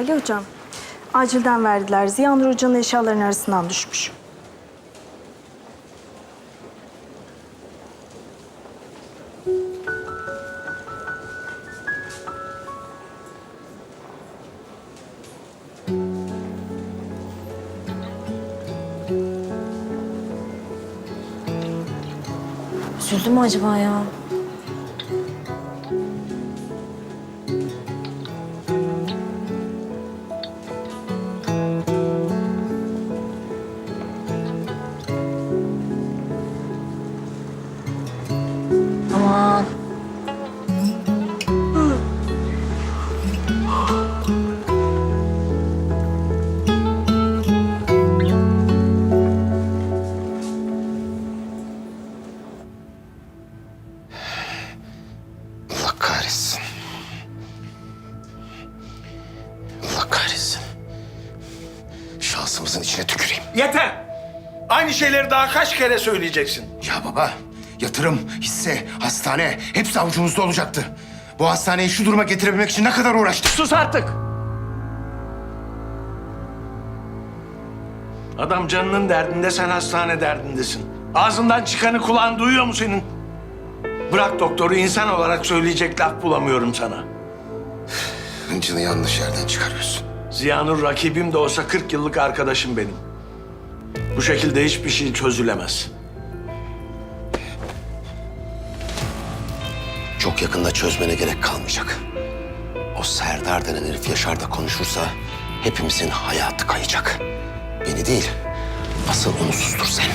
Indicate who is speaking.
Speaker 1: Ali hocam, acilden verdiler. Ziya Nur hocanın eşyalarının arasından düşmüş.
Speaker 2: Üzüldü mü acaba ya?
Speaker 3: Kahretsin. Allah kahretsin. Şansımızın içine tüküreyim.
Speaker 4: Yeter! Aynı şeyleri daha kaç kere söyleyeceksin?
Speaker 3: Ya baba, yatırım, hisse, hastane hepsi avucumuzda olacaktı. Bu hastaneyi şu duruma getirebilmek için ne kadar uğraştık.
Speaker 4: Sus artık! Adam canının derdinde, sen hastane derdindesin. Ağzından çıkanı kulağın duyuyor mu senin? Bırak doktoru, insan olarak söyleyecek laf bulamıyorum sana.
Speaker 3: Hıncını yanlış yerden çıkarıyorsun.
Speaker 4: Ziya'nın rakibim de olsa 40 yıllık arkadaşım benim. Bu şekilde hiçbir şey çözülemez.
Speaker 3: Çok yakında çözmene gerek kalmayacak. O Serdar denen herif Yaşar da konuşursa hepimizin hayatı kayacak. Beni değil, asıl onu sustur sen.